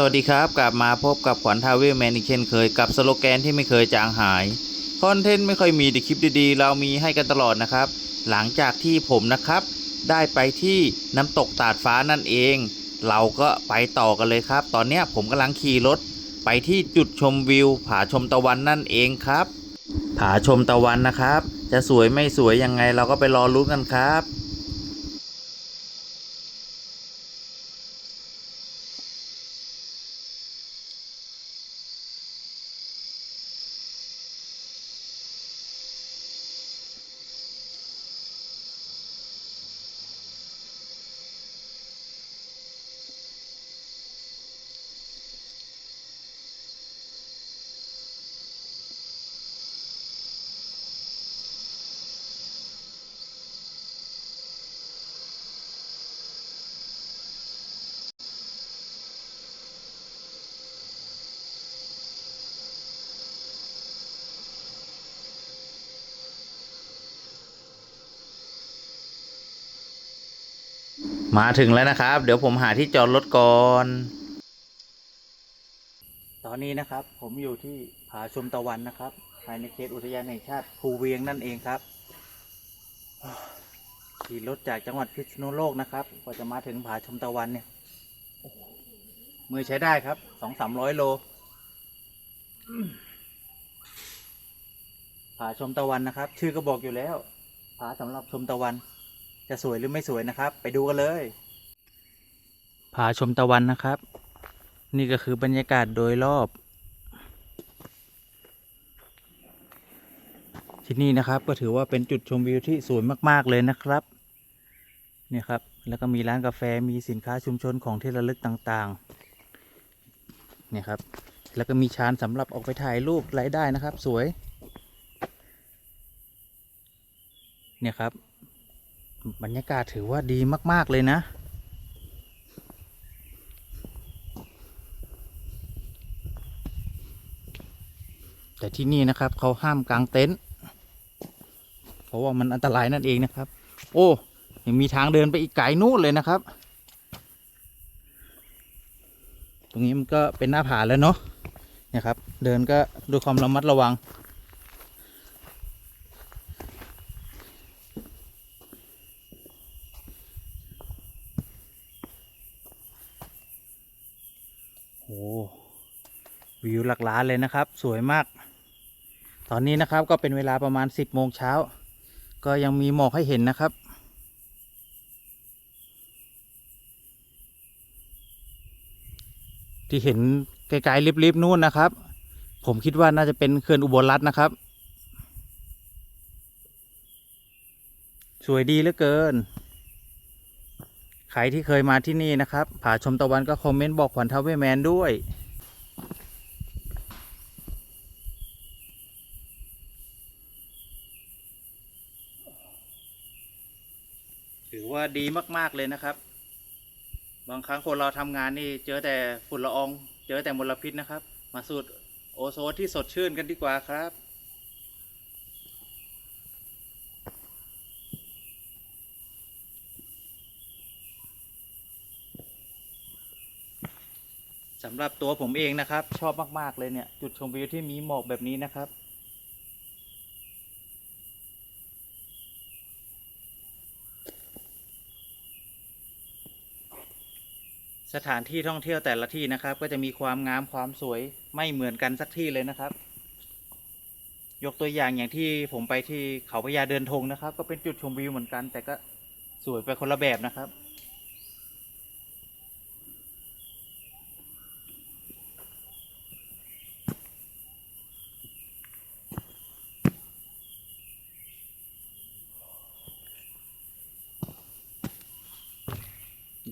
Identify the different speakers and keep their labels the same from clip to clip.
Speaker 1: สวัสดีครับ กลับมาพบกับขวัญทาเวลแมนอีกเช่นเคยกับสโลแกนที่ไม่เคยจางหาย คอนเทนต์ไม่ค่อยมีแต่คลิปดีๆ เรามีให้กันตลอดนะครับ หลังจากที่ผมนะครับ ได้ไปที่น้ำตกตาดฟ้านั่นเอง เราก็ไปต่อกันเลยครับ ตอนนี้ผมกำลังขี่รถ ไปที่จุดชมวิว ผาชมตะวันนั่นเองครับ ผาชมตะวันนะครับ จะสวยไม่สวยยังไงเราก็ไปรอรุ้นกันครับ มาถึงแล้วนะครับ เดี๋ยวผมหาที่จอดรถก่อน ตอนนี้นะครับ ผมอยู่ที่ผาชมตะวันนะครับ ภายในเขตอุทยานแห่งชาติภูเวียงนั่นเองครับขี่รถจากจังหวัดพิษณุโลกนะครับกว่าจะมาถึงผาชมตะวันเนี่ยมือใช้ได้ครับสองสามร้อยโลผาชมตะวันนะครับ ชื่อก็บอกอยู่แล้วผาสำหรับชมตะวัน จะสวยหรือไม่สวยนะครับ ไปดูกันเลยผาชมตะวันนะครับ นี่ก็คือบรรยากาศโดยรอบ ที่นี่นะครับก็ถือว่าเป็นจุดชมวิวที่สวยมาก ๆ เลยนะครับเนี่ยครับ แล้วก็มีร้านกาแฟมีสินค้าชุมชนของที่ระลึกต่างๆเนี่ยครับแล้วก็มีชานสำหรับออกไปถ่ายรูปไรายได้นะครับ สวย เนี่ยครับ บรรยากาศถือว่าดีมาก ๆ เลยนะ แต่ที่นี่นะครับเขาห้ามกางเต็นท์เพราะว่ามันอันตรายนั่นเองนะครับ โอ้ยังมีทางเดินไปอีกไกลนู่นเลยนะครับ ตรงนี้มันก็เป็นหน้าผาแล้วเนาะเนี่ยครับ เดินก็ด้วยความระมัดระวัง โอ้ วิวหลักล้านเลยนะครับ สวยมาก ตอนนี้นะครับก็เป็นเวลาประมาณ 10โมงเช้า ก็ยังมีหมอกให้เห็นนะครับ ที่เห็นไกลๆริบๆนู่นนะครับ ผมคิดว่าน่าจะเป็นเขื่อนอุบลรัตน์นะครับ สวยดีเหลือเกินใครที่เคยมาที่นี่นะครับ ผาชมตะวันก็คอมเมนต์บอกขวัญทาวเวแมนด้วย ว่าดีมากๆเลยนะครับ บางครั้งคนเราทำงานนี่เจอแต่ฝุ่นละออง เจอแต่มลพิษนะครับ มาสูดโอโซนที่สดชื่นกันดีกว่าครับสำหรับตัวผมเองนะครับ ชอบมาก ๆ เลยเนี่ย จุดชมวิวที่มีหมอกแบบนี้นะครับ สถานที่ท่องเที่ยวแต่ละที่นะครับ ก็จะมีความงามความสวยไม่เหมือนกันสักที่เลยนะครับ ยกตัวอย่างอย่างที่ผมไปที่เขาพญาเดินธงนะครับ ก็เป็นจุดชมวิวเหมือนกัน แต่ก็สวยไปคนละแบบนะครับ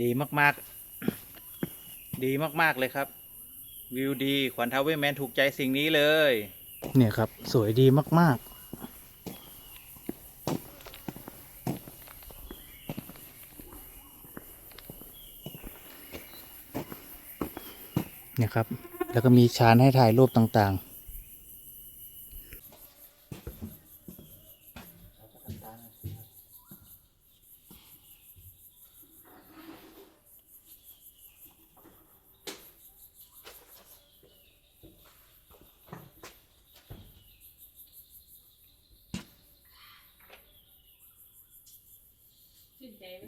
Speaker 1: ดีมาก ๆ ดีมากๆเลยครับ วิวดี ขวัญทาวเวอร์แมนถูกใจสิ่งนี้เลย เนี่ยครับ สวยดีมากๆเนี่ยครับ แล้วก็มีชานให้ถ่ายรูปต่างๆ
Speaker 2: ใจไหม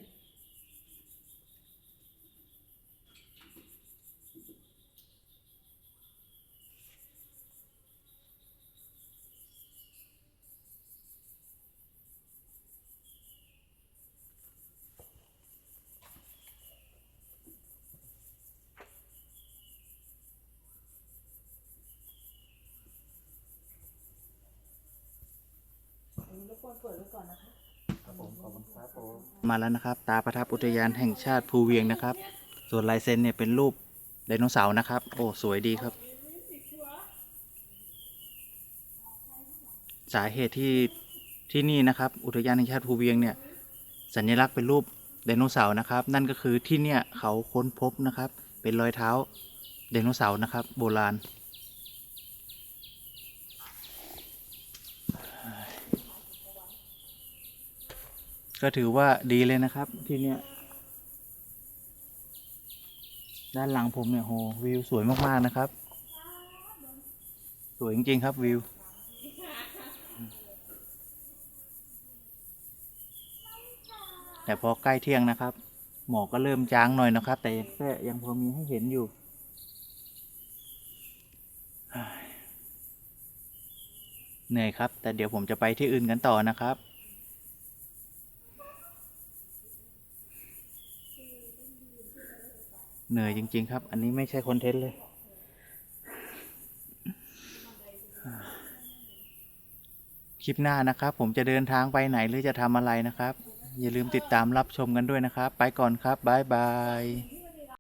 Speaker 2: รบกวนเปิดไว้ก่อนนะคะ
Speaker 1: ครับผมขอบคุณครับผมมาแล้วนะครับ ตาประทับอุทยานแห่งชาติภูเวียงนะครับ ส่วนลายเซ็นเนี่ยเป็นรูปไดโนเสาร์นะครับ โอ้สวยดีครับ สาเหตุที่ที่นี่นะครับ อุทยานแห่งชาติภูเวียงเนี่ย สัญลักษณ์เป็นรูปไดโนเสาร์นะครับ นั่นก็คือที่เนี่ยเขาค้นพบนะครับ เป็นรอยเท้าไดโนเสาร์นะครับ โบราณ ก็ถือว่าดีเลยนะครับที่เนี่ยด้านหลังผมเนี่ยโหวิวสวยมากๆนะครับ สวยจริงๆครับวิว แต่พอใกล้เที่ยงนะครับ หมอกก็เริ่มจางหน่อยนะครับ แต่ก็ยังพอมีให้เห็นอยู่เหนื่อยครับ แต่เดี๋ยวผมจะไปที่อื่นกันต่อนะครับ เหนื่อยจริง ๆ ครับ อันนี้ไม่ใช่คอนเทนต์เลย คลิปหน้านะครับ ผมจะเดินทางไปไหนหรือจะทำอะไรนะครับ อย่าลืมติดตามรับชมกันด้วยนะครับ ไปก่อนครับ บ๊ายบาย